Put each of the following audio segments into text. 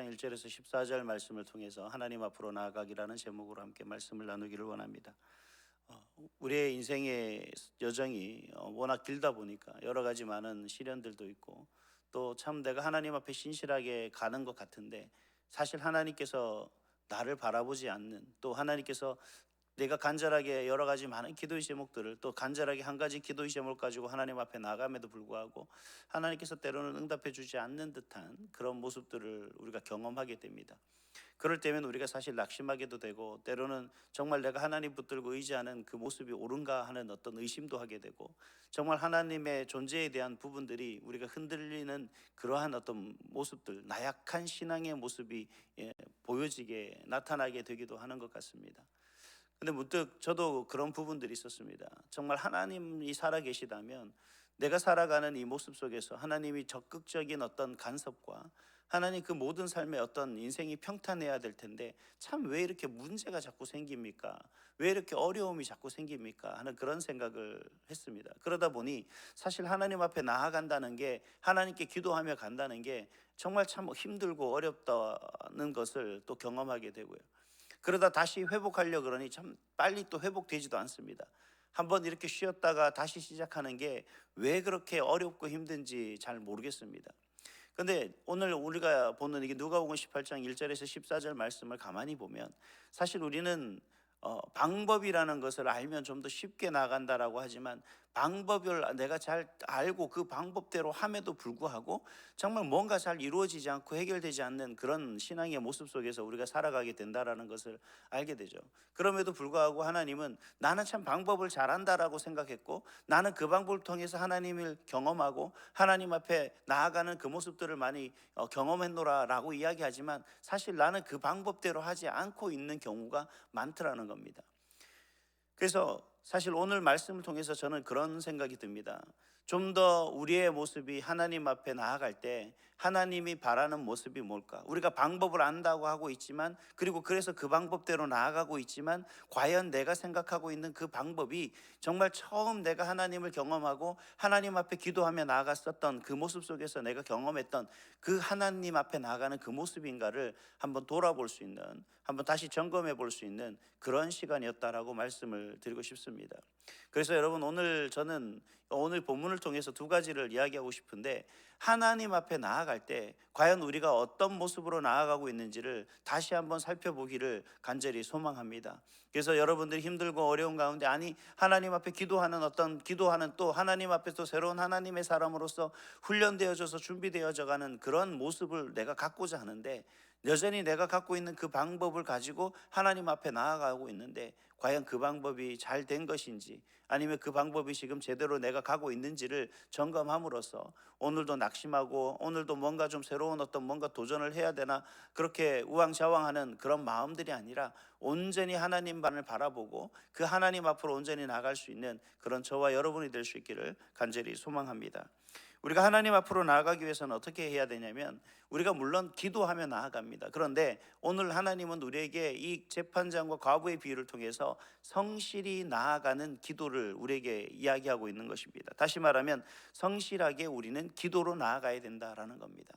1절에서 14절 말씀을 통해서 하나님 앞으로 나아가기라는 제목으로 함께 말씀을 나누기를 원합니다. 어, 우리의 인생의 여정이 어, 워낙 길다 보니까 여러 가지 많은 시련들도 있고 또 참 내가 하나님 앞에 신실하게 가는 것 같은데 사실 하나님께서 나를 바라보지 않는 또 하나님께서 내가 간절하게 여러 가지 많은 기도의 제목들을 또 간절하게 한 가지 기도의 제목을 가지고 하나님 앞에 나감에도 불구하고 하나님께서 때로는 응답해 주지 않는 듯한 그런 모습들을 우리가 경험하게 됩니다. 그럴 때면 우리가 사실 낙심하게도 되고 때로는 정말 내가 하나님 붙들고 의지하는 그 모습이 옳은가 하는 어떤 의심도 하게 되고 정말 하나님의 존재에 대한 부분들이 우리가 흔들리는 그러한 어떤 모습들 나약한 신앙의 모습이 예, 보여지게 나타나게 되기도 하는 것 같습니다. 근데 문득 저도 그런 부분들이 있었습니다. 정말 하나님이 살아 계시다면 내가 살아가는 이 모습 속에서 하나님이 적극적인 어떤 간섭과 하나님 그 모든 삶의 어떤 인생이 평탄해야 될 텐데 참 왜 이렇게 문제가 자꾸 생깁니까? 왜 이렇게 어려움이 자꾸 생깁니까? 하는 그런 생각을 했습니다. 그러다 보니 사실 하나님 앞에 나아간다는 게 하나님께 기도하며 간다는 게 정말 참 힘들고 어렵다는 것을 또 경험하게 되고요. 그러다 다시 회복하려 그러니 참 빨리 또 회복되지도 않습니다. 한번 이렇게 쉬었다가 다시 시작하는 게 왜 그렇게 어렵고 힘든지 잘 모르겠습니다. 근데 오늘 우리가 보는 이게 누가복음 18장 1절에서 14절 말씀을 가만히 보면 사실 우리는 어, 방법이라는 것을 알면 좀 더 쉽게 나간다라고 하지만 방법을 내가 잘 알고 그 방법대로 함에도 불구하고 정말 뭔가 잘 이루어지지 않고 해결되지 않는 그런 신앙의 모습 속에서 우리가 살아가게 된다라는 것을 알게 되죠. 그럼에도 불구하고 하나님은 나는 참 방법을 잘한다라고 생각했고 나는 그 방법을 통해서 하나님을 경험하고 하나님 앞에 나아가는 그 모습들을 많이 어, 경험했노라라고 이야기하지만 사실 나는 그 방법대로 하지 않고 있는 경우가 많더라는 겁니다. 그래서 사실 오늘 말씀을 통해서 저는 그런 생각이 듭니다. 좀 더 우리의 모습이 하나님 앞에 나아갈 때 하나님이 바라는 모습이 뭘까? 우리가 방법을 안다고 하고 있지만 그리고 그래서 그 방법대로 나아가고 있지만 과연 내가 생각하고 있는 그 방법이 정말 처음 내가 하나님을 경험하고 하나님 앞에 기도하며 나아갔었던 그 모습 속에서 내가 경험했던 그 하나님 앞에 나아가는 그 모습인가를 한번 돌아볼 수 있는 한번 다시 점검해 볼 수 있는 그런 시간이었다라고 말씀을 드리고 싶습니다. 그래서 여러분 오늘 저는 오늘 본문을 통해서 두 가지를 이야기하고 싶은데 하나님 앞에 나아 갈 때 과연 우리가 어떤 모습으로 나아가고 있는지를 다시 한번 살펴보기를 간절히 소망합니다. 그래서 여러분들이 힘들고 어려운 가운데 아니 하나님 앞에 기도하는 어떤 기도하는 또 하나님 앞에 또 새로운 하나님의 사람으로서 훈련되어져서 준비되어져 가는 그런 모습을 내가 갖고자 하는데 여전히 내가 갖고 있는 그 방법을 가지고 하나님 앞에 나아가고 있는데 과연 그 방법이 잘 된 것인지 아니면 그 방법이 지금 제대로 내가 가고 있는지를 점검함으로써 오늘도 낙심하고 오늘도 뭔가 좀 새로운 어떤 뭔가 도전을 해야 되나 그렇게 우왕좌왕하는 그런 마음들이 아니라 온전히 하나님만을 바라보고 그 하나님 앞으로 온전히 나갈 수 있는 그런 저와 여러분이 될 수 있기를 간절히 소망합니다. 우리가 하나님 앞으로 나아가기 위해서는 어떻게 해야 되냐면 우리가 물론 기도하며 나아갑니다. 그런데 오늘 하나님은 우리에게 이 재판장과 과부의 비유를 통해서 성실히 나아가는 기도를 우리에게 이야기하고 있는 것입니다. 다시 말하면 성실하게 우리는 기도로 나아가야 된다라는 겁니다.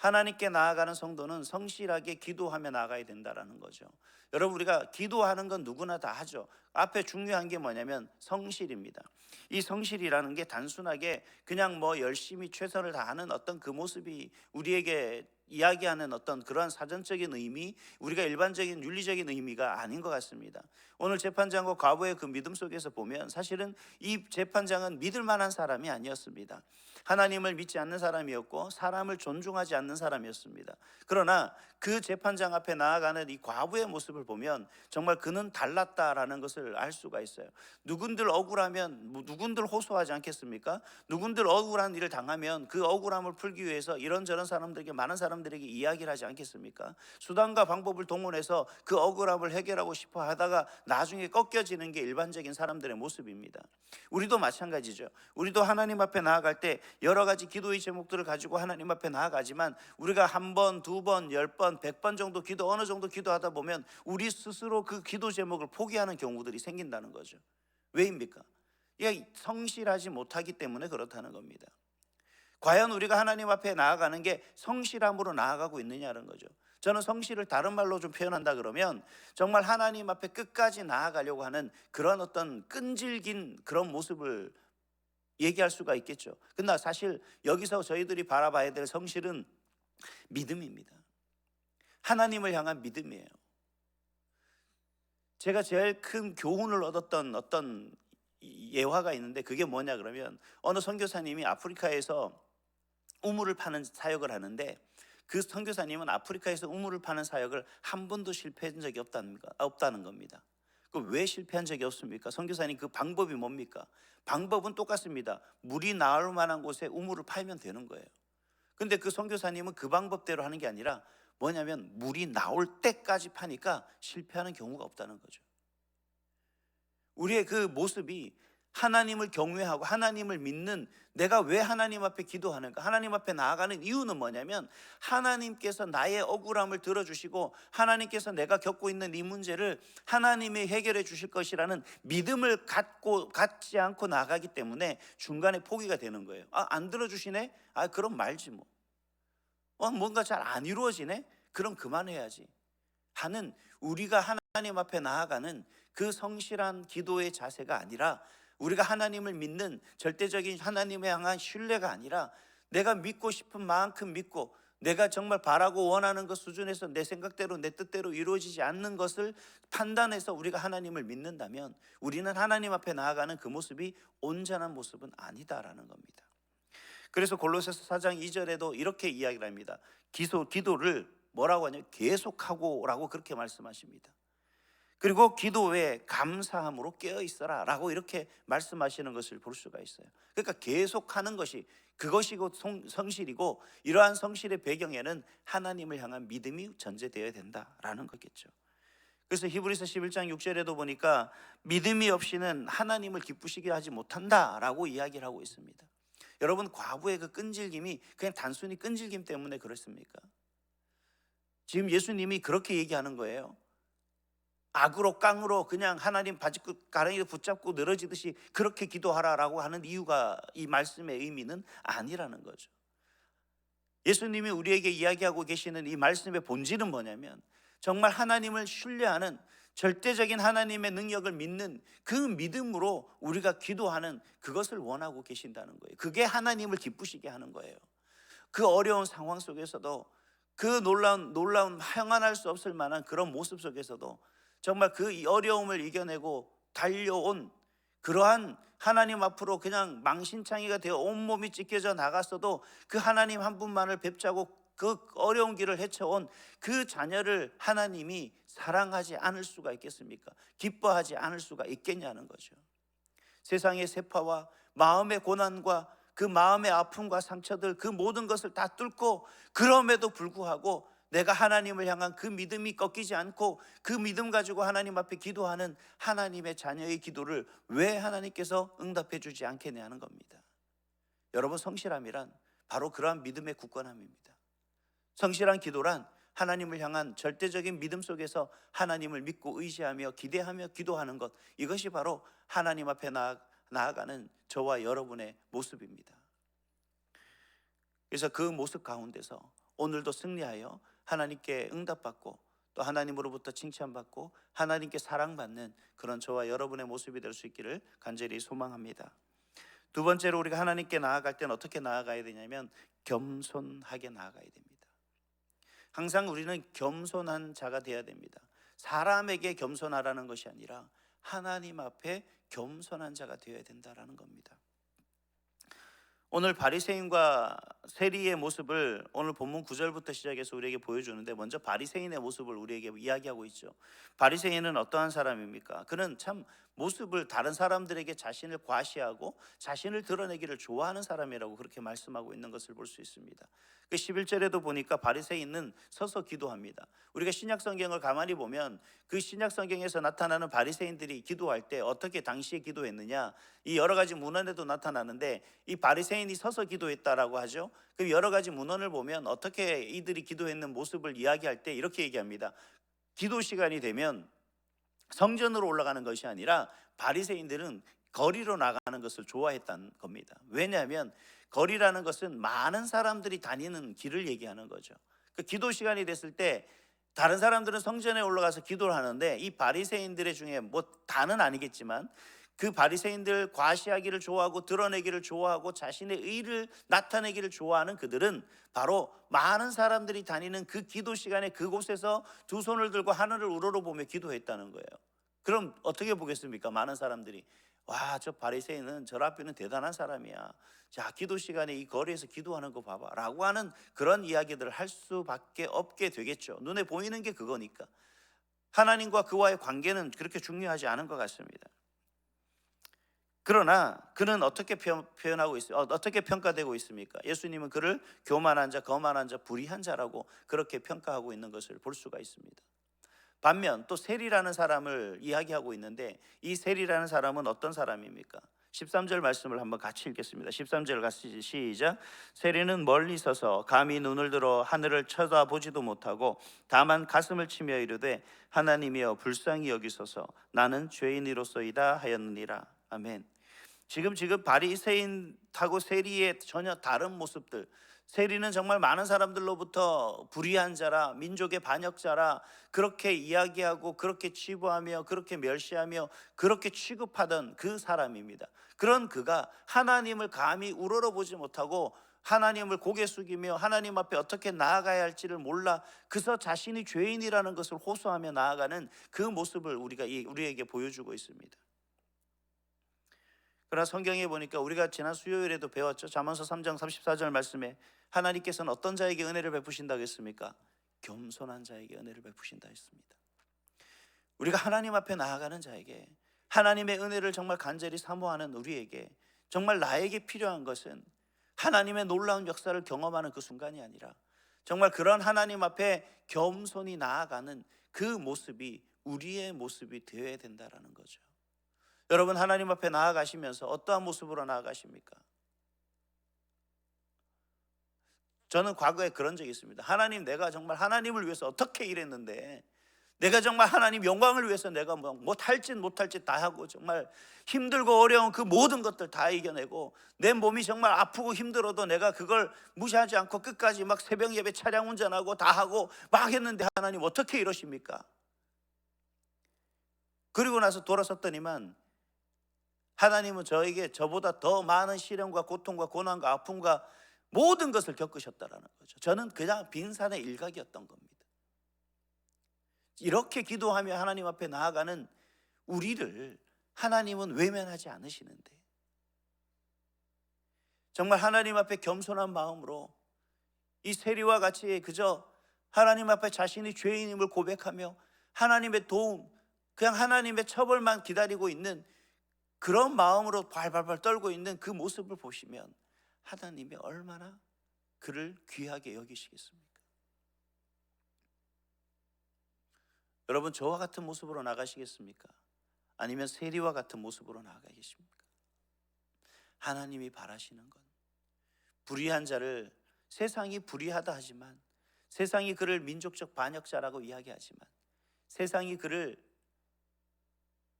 하나님께 나아가는 성도는 성실하게 기도하며 나아가야 된다라는 거죠. 여러분 우리가 기도하는 건 누구나 다 하죠. 앞에 중요한 게 뭐냐면 성실입니다. 이 성실이라는 게 단순하게 그냥 뭐 열심히 최선을 다하는 어떤 그 모습이 우리에게 이야기하는 어떤 그러한 사전적인 의미, 우리가 일반적인 윤리적인 의미가 아닌 것 같습니다. 오늘 재판장과 과부의 그 믿음 속에서 보면 사실은 이 재판장은 믿을 만한 사람이 아니었습니다. 하나님을 믿지 않는 사람이었고 사람을 존중하지 않는 사람이었습니다. 그러나 그 재판장 앞에 나아가는 이 과부의 모습을 보면 정말 그는 달랐다라는 것을 알 수가 있어요. 누군들 억울하면 뭐 누군들 호소하지 않겠습니까? 누군들 억울한 일을 당하면 그 억울함을 풀기 위해서 이런저런 사람들에게 많은 사람 들에게 이야기를 하지 않겠습니까? 수단과 방법을 동원해서 그 억울함을 해결하고 싶어 하다가 나중에 꺾여지는 게 일반적인 사람들의 모습입니다. 우리도 마찬가지죠. 우리도 하나님 앞에 나아갈 때 여러 가지 기도의 제목들을 가지고 하나님 앞에 나아가지만 우리가 한 번, 두 번, 열 번, 백 번 정도 기도 어느 정도 기도하다 보면 우리 스스로 그 기도 제목을 포기하는 경우들이 생긴다는 거죠. 왜입니까? 성실하지 못하기 때문에 그렇다는 겁니다. 과연 우리가 하나님 앞에 나아가는 게 성실함으로 나아가고 있느냐는 거죠. 저는 성실을 다른 말로 좀 표현한다 그러면 정말 하나님 앞에 끝까지 나아가려고 하는 그런 어떤 끈질긴 그런 모습을 얘기할 수가 있겠죠. 근데 사실 여기서 저희들이 바라봐야 될 성실은 믿음입니다. 하나님을 향한 믿음이에요. 제가 제일 큰 교훈을 얻었던 어떤 예화가 있는데 그게 뭐냐 그러면 어느 선교사님이 아프리카에서 우물을 파는 사역을 하는데 그 선교사님은 아프리카에서 우물을 파는 사역을 한 번도 실패한 적이 없다는, 거- 없다는 겁니다. 그왜 실패한 적이 없습니까? 선교사님 그 방법이 뭡니까? 방법은 똑같습니다. 물이 나올 만한 곳에 우물을 팔면 되는 거예요. 근데 그 선교사님은 그 방법대로 하는 게 아니라 뭐냐면 물이 나올 때까지 파니까 실패하는 경우가 없다는 거죠. 우리의 그 모습이 하나님을 경외하고 하나님을 믿는 내가 왜 하나님 앞에 기도하는가? 하나님 앞에 나아가는 이유는 뭐냐면 하나님께서 나의 억울함을 들어주시고 하나님께서 내가 겪고 있는 이 문제를 하나님이 해결해 주실 것이라는 믿음을 갖고 갖지 않고 나가기 때문에 중간에 포기가 되는 거예요. 아, 안 들어주시네? 아, 그럼 말지 뭐. 어, 뭔가 잘 안 이루어지네? 그럼 그만해야지. 하는 우리가 하나님 앞에 나아가는 그 성실한 기도의 자세가 아니라 우리가 하나님을 믿는 절대적인 하나님에 향한 신뢰가 아니라 내가 믿고 싶은 만큼 믿고 내가 정말 바라고 원하는 것 수준에서 내 생각대로 내 뜻대로 이루어지지 않는 것을 판단해서 우리가 하나님을 믿는다면 우리는 하나님 앞에 나아가는 그 모습이 온전한 모습은 아니다라는 겁니다. 그래서 골로새서 4장 2절에도 이렇게 이야기를 합니다. 기도 기도를 뭐라고 하냐? 계속하고라고 그렇게 말씀하십니다. 그리고 기도에 감사함으로 깨어 있어라 라고 이렇게 말씀하시는 것을 볼 수가 있어요. 그러니까 계속하는 것이 그것이 곧 성- 성실이고 이러한 성실의 배경에는 하나님을 향한 믿음이 전제되어야 된다라는 거겠죠. 그래서 히브리서 11장 6절에도 보니까 믿음이 없이는 하나님을 기쁘시게 하지 못한다라고 이야기를 하고 있습니다. 여러분 과부의 그 끈질김이 그냥 단순히 끈질김 때문에 그렇습니까? 지금 예수님이 그렇게 얘기하는 거예요. 악으로 깡으로 그냥 하나님 바지끝 가랑이를 붙잡고 늘어지듯이 그렇게 기도하라라고 하는 이유가 이 말씀의 의미는 아니라는 거죠. 예수님이 우리에게 이야기하고 계시는 이 말씀의 본질은 뭐냐면 정말 하나님을 신뢰하는 절대적인 하나님의 능력을 믿는 그 믿음으로 우리가 기도하는 그것을 원하고 계신다는 거예요. 그게 하나님을 기쁘시게 하는 거예요. 그 어려운 상황 속에서도 그 놀라운 놀라운 향한할 수 없을 만한 그런 모습 속에서도 정말 그 어려움을 이겨내고 달려온 그러한 하나님 앞으로 그냥 망신창이가 되어 온몸이 찢겨져 나갔어도 그 하나님 한 분만을 뵙자고 그 어려운 길을 헤쳐온 그 자녀를 하나님이 사랑하지 않을 수가 있겠습니까? 기뻐하지 않을 수가 있겠냐는 거죠. 세상의 세파와 마음의 고난과 그 마음의 아픔과 상처들 그 모든 것을 다 뚫고 그럼에도 불구하고 내가 하나님을 향한 그 믿음이 꺾이지 않고 그 믿음 가지고 하나님 앞에 기도하는 하나님의 자녀의 기도를 왜 하나님께서 응답해 주지 않겠냐 하는 겁니다. 여러분 성실함이란 바로 그러한 믿음의 굳건함입니다. 성실한 기도란 하나님을 향한 절대적인 믿음 속에서 하나님을 믿고 의지하며 기대하며 기도하는 것 이것이 바로 하나님 앞에 나아, 나아가는 저와 여러분의 모습입니다. 그래서 그 모습 가운데서 오늘도 승리하여 하나님께 응답받고 또 하나님으로부터 칭찬받고 하나님께 사랑받는 그런 저와 여러분의 모습이 될 수 있기를 간절히 소망합니다. 두 번째로 우리가 하나님께 나아갈 때는 어떻게 나아가야 되냐면 겸손하게 나아가야 됩니다. 항상 우리는 겸손한 자가 되어야 됩니다. 사람에게 겸손하라는 것이 아니라 하나님 앞에 겸손한 자가 되어야 된다라는 겁니다. 오늘 바리새인과 세리의 모습을 오늘 본문 9절부터 시작해서 우리에게 보여주는데 먼저 바리새인의 모습을 우리에게 이야기하고 있죠. 바리새인은 어떠한 사람입니까? 그는 참 모습을 다른 사람들에게 자신을 과시하고 자신을 드러내기를 좋아하는 사람이라고 그렇게 말씀하고 있는 것을 볼 수 있습니다. 그 11절에도 보니까 바리새인은 서서 기도합니다. 우리가 신약 성경을 가만히 보면 그 신약 성경에서 나타나는 바리새인들이 기도할 때 어떻게 당시에 기도했느냐 이 여러 가지 문헌에도 나타나는데 이 바리새인이 서서 기도했다라고 하죠. 그 여러 가지 문헌을 보면 어떻게 이들이 기도했는 모습을 이야기할 때 이렇게 얘기합니다. 기도 시간이 되면 성전으로 올라가는 것이 아니라 바리새인들은 거리로 나가는 것을 좋아했다는 겁니다. 왜냐하면 거리라는 것은 많은 사람들이 다니는 길을 얘기하는 거죠. 그 기도 시간이 됐을 때 다른 사람들은 성전에 올라가서 기도를 하는데 이 바리새인들의 중에 뭐 다는 아니겠지만 그 바리새인들 과시하기를 좋아하고 드러내기를 좋아하고 자신의 의를 나타내기를 좋아하는 그들은 바로 많은 사람들이 다니는 그 기도 시간에 그곳에서 두 손을 들고 하늘을 우러러보며 기도했다는 거예요. 그럼 어떻게 보겠습니까? 많은 사람들이 와 저 바리새인은 저 앞에는 대단한 사람이야. 자 기도 시간에 이 거리에서 기도하는 거 봐봐 라고 하는 그런 이야기들을 할 수밖에 없게 되겠죠. 눈에 보이는 게 그거니까 하나님과 그와의 관계는 그렇게 중요하지 않은 것 같습니다. 그러나 그는 어떻게 표- 표현하고 있어요? 어, 어떻게 평가되고 있습니까? 예수님은 그를 교만한 자, 거만한 자, 불의한 자라고 그렇게 평가하고 있는 것을 볼 수가 있습니다. 반면 또 세리라는 사람을 이야기하고 있는데 이 세리라는 사람은 어떤 사람입니까? 13절 말씀을 한번 같이 읽겠습니다. 13절 같이 시작. 세리는 멀리 서서 감히 눈을 들어 하늘을 쳐다보지도 못하고 다만 가슴을 치며 이르되 하나님이여 불쌍히 여기소서 나는 죄인이로소이다 하였느니라. 아멘. 지금 지금 바리새인하고 세리의 전혀 다른 모습들. 세리는 정말 많은 사람들로부터 불의한 자라 민족의 반역자라 그렇게 이야기하고 그렇게 치부하며 그렇게 멸시하며 그렇게 취급하던 그 사람입니다. 그런 그가 하나님을 감히 우러러보지 못하고 하나님을 고개 숙이며 하나님 앞에 어떻게 나아가야 할지를 몰라 그저 자신이 죄인이라는 것을 호소하며 나아가는 그 모습을 우리가 이- 우리에게 보여주고 있습니다. 그러나 성경에 보니까 우리가 지난 수요일에도 배웠죠. 잠언서 3장 34절 말씀에 하나님께서는 어떤 자에게 은혜를 베푸신다고 했습니까? 겸손한 자에게 은혜를 베푸신다 했습니다. 우리가 하나님 앞에 나아가는 자에게 하나님의 은혜를 정말 간절히 사모하는 우리에게 정말 나에게 필요한 것은 하나님의 놀라운 역사를 경험하는 그 순간이 아니라 정말 그런 하나님 앞에 겸손히 나아가는 그 모습이 우리의 모습이 되어야 된다라는 거죠. 여러분 하나님 앞에 나아가시면서 어떠한 모습으로 나아가십니까? 저는 과거에 그런 적이 있습니다. 하나님 내가 정말 하나님을 위해서 어떻게 일했는데 내가 정말 하나님 영광을 위해서 내가 뭐 못할짓 못할짓 다 하고 정말 힘들고 어려운 그 모든 것들 다 이겨내고 내 몸이 정말 아프고 힘들어도 내가 그걸 무시하지 않고 끝까지 막 새벽 예배 차량 운전하고 다 하고 막 했는데 하나님 어떻게 이러십니까? 그리고 나서 돌아섰더니만 하나님은 저에게 저보다 더 많은 시련과 고통과 고난과 아픔과 모든 것을 겪으셨다라는 거죠. 저는 그냥 빈산의 일각이었던 겁니다. 이렇게 기도하며 하나님 앞에 나아가는 우리를 하나님은 외면하지 않으시는데 정말 하나님 앞에 겸손한 마음으로 이 세리와 같이 그저 하나님 앞에 자신이 죄인임을 고백하며 하나님의 도움, 그냥 하나님의 처벌만 기다리고 있는 그런 마음으로 발발발 떨고 있는 그 모습을 보시면 하나님이 얼마나 그를 귀하게 여기시겠습니까? 여러분 저와 같은 모습으로 나가시겠습니까? 아니면 세리와 같은 모습으로 나가겠습니까? 하나님이 바라시는 건 불의한 자를 세상이 불의하다 하지만 세상이 그를 민족적 반역자라고 이야기하지만 세상이 그를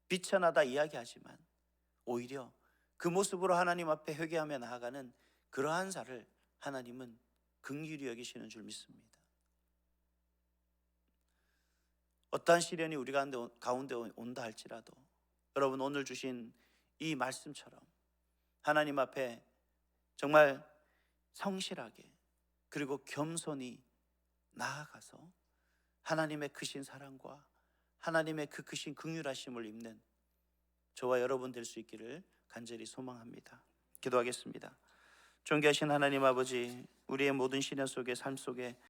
비천하다 이야기하지만 오히려 그 모습으로 하나님 앞에 회개하며 나아가는 그러한 자를 하나님은 긍휼히 여기시는 줄 믿습니다. 어떠한 시련이 우리 가운데 온다 할지라도 여러분 오늘 주신 이 말씀처럼 하나님 앞에 정말 성실하게 그리고 겸손히 나아가서 하나님의 크신 사랑과 하나님의 그 크신 긍휼하심을 입는 저와 여러분 될 수 있기를 간절히 소망합니다. 기도하겠습니다. 존귀하신 하나님 아버지, 우리의 모든 시련 속에 삶 속에